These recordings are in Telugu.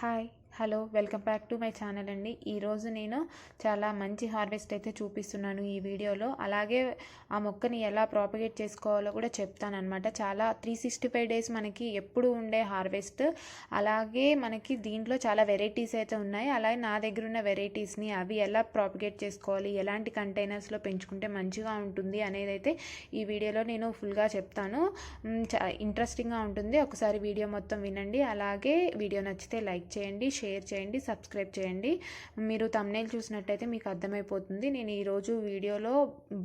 Hi. Hello welcome back to my channel అండి. ఈరోజు నేను చాలా మంచి హార్వెస్ట్ అయితే చూపిస్తున్నాను ఈ వీడియోలో. అలాగే ఆ మొక్కని ఎలా ప్రాపగేట్ చేసుకోవాలో కూడా చెప్తానమాట చాలా త్రీ సిక్స్టీ ఫైవ్ డేస్ మనకి ఎప్పుడు ఉండే హార్వెస్ట్. అలాగే మనకి దీంట్లో చాలా వెరైటీస్ అయితే ఉన్నాయి. అలాగే నా దగ్గర ఉన్న వెరైటీస్ని అవి ఎలా ప్రాపగేట్ చేసుకోవాలి ఎలాంటి కంటైనర్స్లో పెంచుకుంటే మంచిగా ఉంటుంది అనేది అయితే ఈ వీడియోలో నేను ఫుల్గా చెప్తాను. ఇంట్రెస్టింగ్గా ఉంటుంది. ఒకసారి వీడియో మొత్తం వినండి. అలాగే వీడియో నచ్చితే లైక్ చేయండి షేర్ చేయండి సబ్స్క్రైబ్ చేయండి. మీరు తమ్నేల్ చూసినట్టయితే మీకు అర్థమైపోతుంది. నేను ఈరోజు వీడియోలో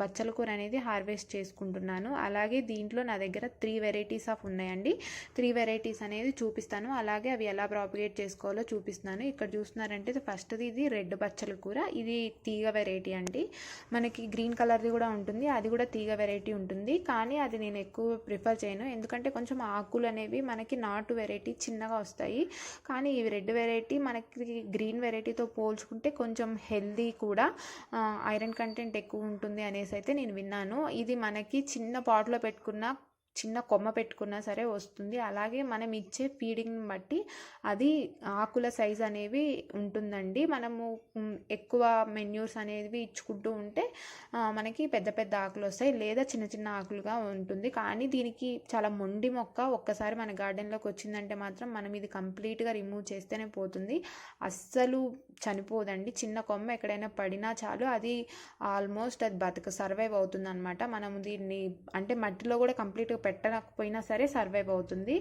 బచ్చల కూర అనేది హార్వెస్ట్ చేసుకుంటున్నాను. అలాగే దీంట్లో నా దగ్గర త్రీ వెరైటీస్ ఆఫ్ ఉన్నాయండి. త్రీ వెరైటీస్ అనేది చూపిస్తాను. అలాగే అవి ఎలా ప్రాపిగేట్ చేసుకోవాలో చూపిస్తున్నాను. ఇక్కడ చూస్తున్నారంటే ఫస్ట్ది ఇది రెడ్ బచ్చల కూర. ఇది తీగ వెరైటీ అండి. మనకి గ్రీన్ కలర్ది కూడా ఉంటుంది. అది కూడా తీగ వెరైటీ ఉంటుంది. కానీ అది నేను ఎక్కువ ప్రిఫర్ చేయను. ఎందుకంటే కొంచెం ఆకులు అనేవి మనకి నాటు వెరైటీ చిన్నగా వస్తాయి. కానీ ఈ రెడ్ వెరైటీ మనకి గ్రీన్ వెరైటీతో పోల్చుకుంటే కొంచెం హెల్దీ కూడా ఐరన్ కంటెంట్ ఎక్కువ ఉంటుంది అనేసి అయితే నేను విన్నాను. ఇది మనకి చిన్న పాట్లో పెట్టుకున్న చిన్న కొమ్మ పెట్టుకున్నా సరే వస్తుంది. అలాగే మనం ఇచ్చే ఫీడింగ్ని బట్టి అది ఆకుల సైజ్ అనేవి ఉంటుందండి. మనము ఎక్కువ మెన్యూర్స్ అనేవి ఇచ్చుకుంటూ ఉంటే మనకి పెద్ద పెద్ద ఆకులు వస్తాయి. లేదా చిన్న చిన్న ఆకులుగా ఉంటుంది. కానీ దీనికి చాలా మొండి మొక్క ఒక్కసారి మన గార్డెన్లోకి వచ్చిందంటే మాత్రం మనం ఇది కంప్లీట్గా రిమూవ్ చేస్తేనే పోతుంది. అస్సలు చనిపోదండి. చిన్న కొమ్మ ఎక్కడైనా పడినా చాలు అది ఆల్మోస్ట్ అది బతక సర్వైవ్ అవుతుంది అనమాట మనం దీన్ని అంటే మట్టిలో కూడా కంప్లీట్గా పెట్టకపోయినా సరే సర్వైవ్ అవుతుంది.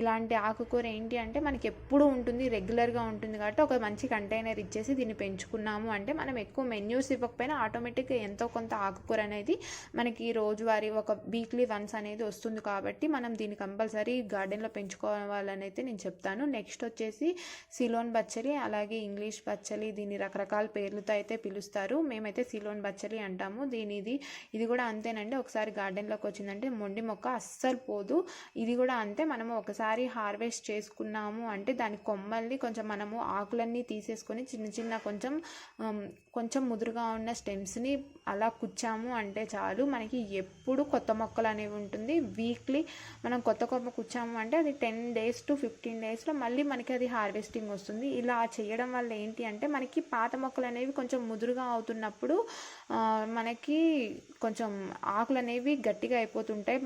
ఇలాంటి ఆకుకూర ఏంటి అంటే మనకి ఎప్పుడు ఉంటుంది రెగ్యులర్గా ఉంటుంది కాబట్టి ఒక మంచి కంటైనర్ ఇచ్చేసి దీన్ని పెంచుకున్నాము అంటే మనం ఎక్కువ మెన్యూస్ ఇవ్వకపోయినా ఆటోమేటిక్గా ఎంతో కొంత ఆకుకూర అనేది మనకి రోజువారీ ఒక వీక్లీ వన్స్ అనేది వస్తుంది కాబట్టి మనం దీన్ని కంపల్సరీ గార్డెన్లో పెంచుకోవాలని అయితే నేను చెప్తాను. నెక్స్ట్ వచ్చేసి సిలోన్ బచ్చలి అలాగే ఇంగ్లీష్ బచ్చలి దీన్ని రకరకాల పేర్లతో అయితే పిలుస్తారు. మేమైతే సిలోన్ బచ్చలి అంటాము. దీని ఇది ఇది కూడా అంతేనండి. ఒకసారి గార్డెన్లోకి వచ్చిందంటే మొండి మొక్క అస్సలు పోదు ఇది కూడా అంతే. మనము ఒకసారి హార్వెస్ట్ చేసుకున్నాము అంటే దాని కొమ్మల్ని కొంచెం మనము ఆకులన్నీ తీసేసుకొని చిన్న చిన్న కొంచెం కొంచెం ముదురుగా ఉన్న స్టెమ్స్ని అలా కూర్చాము అంటే చాలు. మనకి ఎప్పుడు కొత్త మొక్కలు అనేవి ఉంటుంది. వీక్లీ మనం కొత్త కొమ్మ కూర్చాము అంటే అది టెన్ డేస్ టు ఫిఫ్టీన్ డేస్లో మళ్ళీ మనకి అది హార్వెస్టింగ్ వస్తుంది. ఇలా చేయడం వల్ల ఏంటి అంటే మనకి పాత మొక్కలు అనేవి కొంచెం ముదురుగా అవుతున్నప్పుడు మనకి కొంచెం ఆకులు అనేవి గట్టిగా అయిపోతుంటాయి.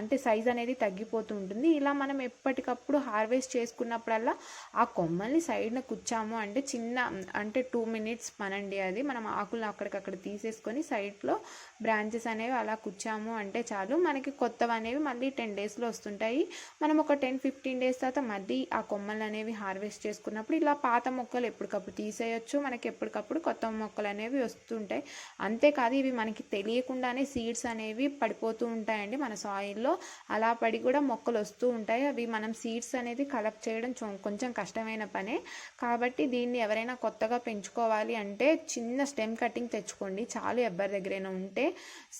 అంటే సైజ్ అనేది తగ్గిపోతూ ఉంటుంది. ఇలా మనం ఎప్పటికప్పుడు హార్వెస్ట్ చేసుకున్నప్పుడల్లా ఆ కొమ్మల్ని సైడ్న కూర్చాము అంటే చిన్న అంటే టూ మినిట్స్ పనండి అది. మనం ఆకులను అక్కడికక్కడ తీసేసుకొని సైడ్లో బ్రాంచెస్ అనేవి అలా కుచ్చాము అంటే చాలు. మనకి కొత్తవి అనేవి మళ్ళీ టెన్ డేస్లో వస్తుంటాయి. మనం ఒక టెన్ ఫిఫ్టీన్ డేస్ తర్వాత మళ్ళీ ఆ కొమ్మలు అనేవి హార్వెస్ట్ చేసుకున్నప్పుడు ఇలా పాత మొక్కలు ఎప్పటికప్పుడు తీసేయచ్చు. మనకి ఎప్పటికప్పుడు కొత్త మొక్కలు అనేవి వస్తుంటాయి. అంతేకాదు ఇవి మనకి తెలియకుండానే సీడ్స్ అనేవి పడిపోతూ ఉంటాయండి మన సాయిల్లో. అలా పడి కూడా మొక్కలు వస్తూ ఉంటాయి. అవి మనం సీడ్స్ అనేది కలెక్ట్ చేయడం కొంచెం కష్టమైన పనే. కాబట్టి దీన్ని ఎవరైనా కొత్తగా పెంచుకోవాలి అంటే చిన్న స్టెమ్ కటింగ్ తెచ్చుకోండి. చాలు రబ్బర్ దగ్గరైనా ఉంటే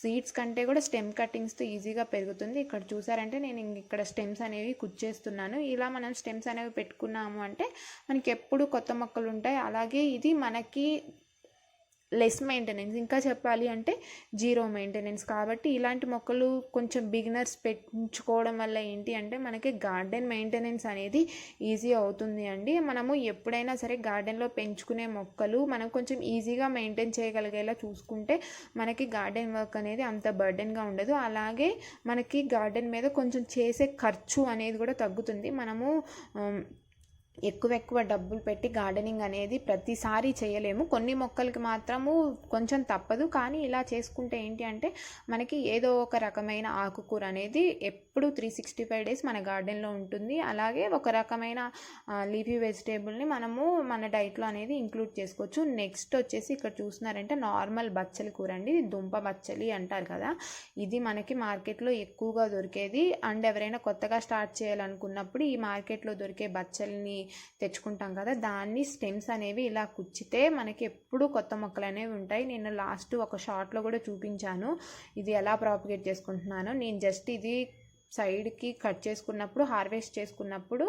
సీడ్స్ కంటే కూడా స్టెమ్ కటింగ్స్తో ఈజీగా పెరుగుతుంది. ఇక్కడ చూసారంటే నేను ఇక్కడ స్టెమ్స్ అనేవి కుచ్చేస్తున్నాను ఇలా మనం స్టెమ్స్ అనేవి పెట్టుకున్నాము అంటే మనకి ఎప్పుడు కొత్త మొక్కలు ఉంటాయి. అలాగే ఇది మనకి లెస్ మెయింటెనెన్స్ ఇంకా చెప్పాలి అంటే జీరో మెయింటెనెన్స్ కాబట్టి ఇలాంటి మొక్కలు కొంచెం బిగినర్స్ పెంచుకోవడం వల్ల ఏంటి అంటే మనకి గార్డెన్ మెయింటెనెన్స్ అనేది ఈజీ అవుతుంది అండి. మనము ఎప్పుడైనా సరే గార్డెన్లో పెంచుకునే మొక్కలు మనం కొంచెం ఈజీగా మెయింటైన్ చేయగలిగేలా చూసుకుంటే మనకి గార్డెన్ వర్క్ అనేది అంత బర్డెన్గా ఉండదు. అలాగే మనకి గార్డెన్ మీద కొంచెం చేసే ఖర్చు అనేది కూడా తగ్గుతుంది. మనము ఎక్కువ ఎక్కువ డబ్బులు పెట్టి గార్డెనింగ్ అనేది ప్రతిసారి చేయలేము. కొన్ని మొక్కలకి మాత్రము కొంచెం తప్పదు. కానీ ఇలా చేసుకుంటే ఏంటి అంటే మనకి ఏదో ఒక రకమైన ఆకుకూర అనేది ఎప్పుడు త్రీ సిక్స్టీ ఫైవ్ డేస్ మన గార్డెన్లో ఉంటుంది. అలాగే ఒక రకమైన లీఫీ వెజిటేబుల్ని మనము మన డైట్లో అనేది ఇంక్లూడ్ చేసుకోవచ్చు. నెక్స్ట్ వచ్చేసి ఇక్కడ చూస్తున్నారంటే నార్మల్ బచ్చలి కూర అండి. దుంప బచ్చలి అంటారు కదా. ఇది మనకి మార్కెట్లో ఎక్కువగా దొరికేది. అండ్ ఎవరైనా కొత్తగా స్టార్ట్ చేయాలనుకున్నప్పుడు ఈ మార్కెట్లో దొరికే బచ్చల్ని తెచ్చుకుంటాం కదా. దాన్ని స్టెమ్స్ అనేవి ఇలా కుచ్చితే మనకి ఎప్పుడు కొత్త మొక్కలు అనేవి ఉంటాయి. నేను లాస్ట్ ఒక షార్ట్లో కూడా చూపించాను. ఇది ఎలా ప్రాపగేట్ చేసుకుంటున్నాను. నేను జస్ట్ ఇది సైడ్కి కట్ చేసుకున్నప్పుడు హార్వెస్ట్ చేసుకున్నప్పుడు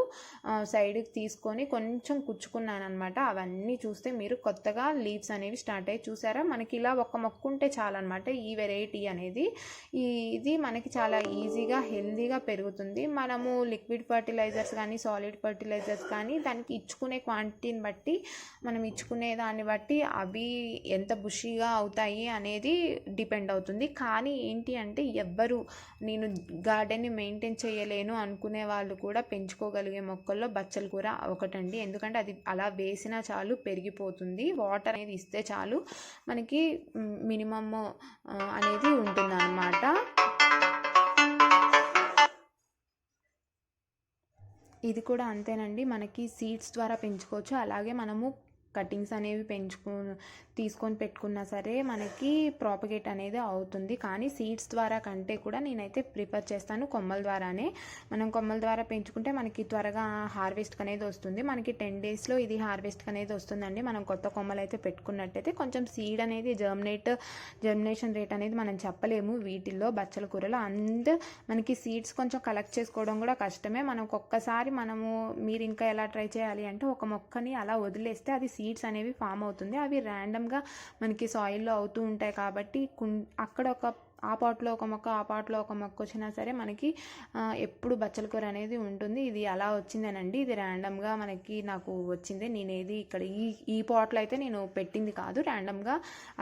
సైడ్కి తీసుకొని కొంచెం కుచ్చుకున్నాను అనమాట అవన్నీ చూస్తే మీరు కొత్తగా లీవ్స్ అనేవి స్టార్ట్ అయ్యి చూసారా? మనకి ఇలా ఒక మొక్క ఉంటే చాలన్నమాట ఈ వెరైటీ అనేది. ఈ ఇది మనకి చాలా ఈజీగా హెల్దీగా పెరుగుతుంది. మనము లిక్విడ్ ఫర్టిలైజర్స్ కానీ సాలిడ్ ఫర్టిలైజర్స్ కానీ దానికి ఇచ్చుకునే క్వాంటిటీని బట్టి మనం ఇచ్చుకునే దాన్ని బట్టి అవి ఎంత బుషీగా అవుతాయి అనేది డిపెండ్ అవుతుంది. కానీ ఏంటి అంటే ఎవ్వరు నేను గార్డెన్ని మెయింటైన్ చేయలేను అనుకునే వాళ్ళు కూడా పెంచుకోగలిగే మొక్కల్లో బచ్చల కూర ఒకటండి. ఎందుకంటే అది అలా వేసినా చాలు పెరిగిపోతుంది. వాటర్ అనేది ఇస్తే చాలు మనకి మినిమమ్ అనేది ఉంటుంది అన్నమాట ఇది కూడా అంతేనండి. మనకి సీడ్స్ ద్వారా పెంచుకోవచ్చు. అలాగే మనము కటింగ్స్ అనేవి పెంచుకు తీసుకొని పెట్టుకున్నా సరే మనకి ప్రాపగేట్ అనేది అవుతుంది. కానీ సీడ్స్ ద్వారా కంటే కూడా నేనైతే ప్రిఫర్ చేస్తాను కొమ్మల ద్వారానే. మనం కొమ్మల ద్వారా పెంచుకుంటే మనకి త్వరగా హార్వెస్ట్ అనేది వస్తుంది. మనకి టెన్ డేస్లో ఇది హార్వెస్ట్ అనేది వస్తుందండి. మనం కొత్త కొమ్మలు అయితే పెట్టుకున్నట్టయితే కొంచెం సీడ్ అనేది జర్మినేట్ జర్మినేషన్ రేట్ అనేది మనం చెప్పలేము వీటిల్లో బచ్చల కూరలో. అండ్ మనకి సీడ్స్ కొంచెం కలెక్ట్ చేసుకోవడం కూడా కష్టమే. మనకు ఒక్కసారి మనము మీరు ఇంకా ఎలా ట్రై చేయాలి అంటే ఒక మొక్కని అలా వదిలేస్తే అది సీడ్స్ అనేవి ఫామ్ అవుతుంది. అవి ర్యాండమ్గా మనకి సాయిల్లో అవుతూ ఉంటాయి కాబట్టి కుం అక్కడ ఒక ఆ పాట్లో ఒక మొక్క ఆ పాట్లో ఒక మొక్క వచ్చినా సరే మనకి ఎప్పుడు బచ్చల కూర అనేది ఉంటుంది. ఇది అలా వచ్చిందేనండి. ఇది ర్యాండమ్గా మనకి నాకు వచ్చింది. నేనేది ఇక్కడ ఈ ఈ పాట్లో అయితే నేను పెట్టింది కాదు. ర్యాండమ్గా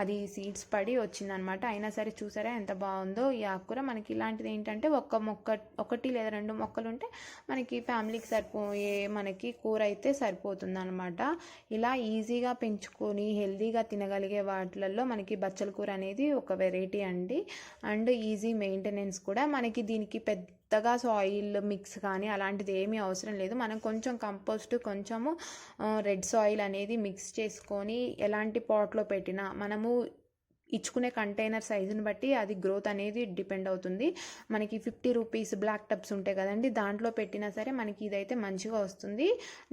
అది సీడ్స్ పడి వచ్చిందనమాట. అయినా సరే చూసారా ఎంత బాగుందో ఈ ఆకుకూర. మనకి ఇలాంటిది ఏంటంటే ఒక్క మొక్క ఒకటి లేదా రెండు మొక్కలు ఉంటే మనకి ఫ్యామిలీకి సరిపోయే మనకి కూర అయితే సరిపోతుంది అనమాట ఇలా ఈజీగా పెంచుకొని హెల్తీగా తినగలిగే వాటిలలో మనకి బచ్చల కూర అనేది ఒక వెరైటీ అండి. అండ్ ఈజీ మెయింటెనెన్స్ కూడా. మనకి దీనికి పెద్దగా సాయిల్ మిక్స్ కానీ అలాంటిది ఏమీ అవసరం లేదు. మనం కొంచెం కంపోస్ట్ కొంచెము రెడ్ సాయిల్ అనేది మిక్స్ చేసుకొని ఎలాంటి పాట్లో పెట్టినా మనము ఇచ్చుకునే కంటైనర్ సైజుని బట్టి అది గ్రోత్ అనేది డిపెండ్ అవుతుంది. మనకి ఫిఫ్టీ రూపీస్ బ్లాక్ టబ్స్ ఉంటాయి కదండి దాంట్లో పెట్టినా సరే మనకి ఇదైతే మంచిగా వస్తుంది.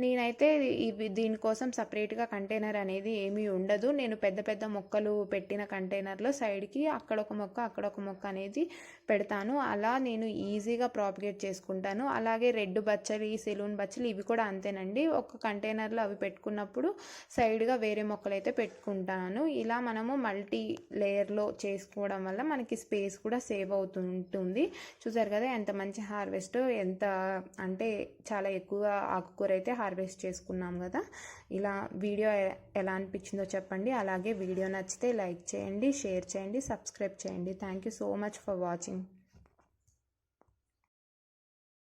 నేనైతే ఇవి దీనికోసం సపరేట్గా కంటైనర్ అనేది ఏమీ ఉండదు. నేను పెద్ద పెద్ద మొక్కలు పెట్టిన కంటైనర్లో సైడ్కి అక్కడ ఒక మొక్క అక్కడ ఒక మొక్క అనేది పెడతాను. అలా నేను ఈజీగా ప్రాపిగేట్ చేసుకుంటాను. అలాగే రెడ్ బచ్చలి సెలూన్ బచ్చలు ఇవి కూడా అంతేనండి. ఒక కంటైనర్లో అవి పెట్టుకున్నప్పుడు సైడ్గా వేరే మొక్కలు అయితే పెట్టుకుంటాను. ఇలా మనము మల్టీ లేయర్లో చేసుకోవడం వల్ల మనకి స్పేస్ కూడా సేవ్ అవుతుంటుంది చూసారు కదా ఎంత మంచి హార్వెస్ట్ ఎంత అంటే చాలా ఎక్కువ ఆకుకూర అయితే హార్వెస్ట్ చేసుకున్నాం కదా. ఇలా వీడియో ఎలా అనిపించిందో చెప్పండి. అలాగే వీడియో నచ్చితే లైక్ చేయండి షేర్ చేయండి సబ్స్క్రైబ్ చేయండి. Thank you so much for watching.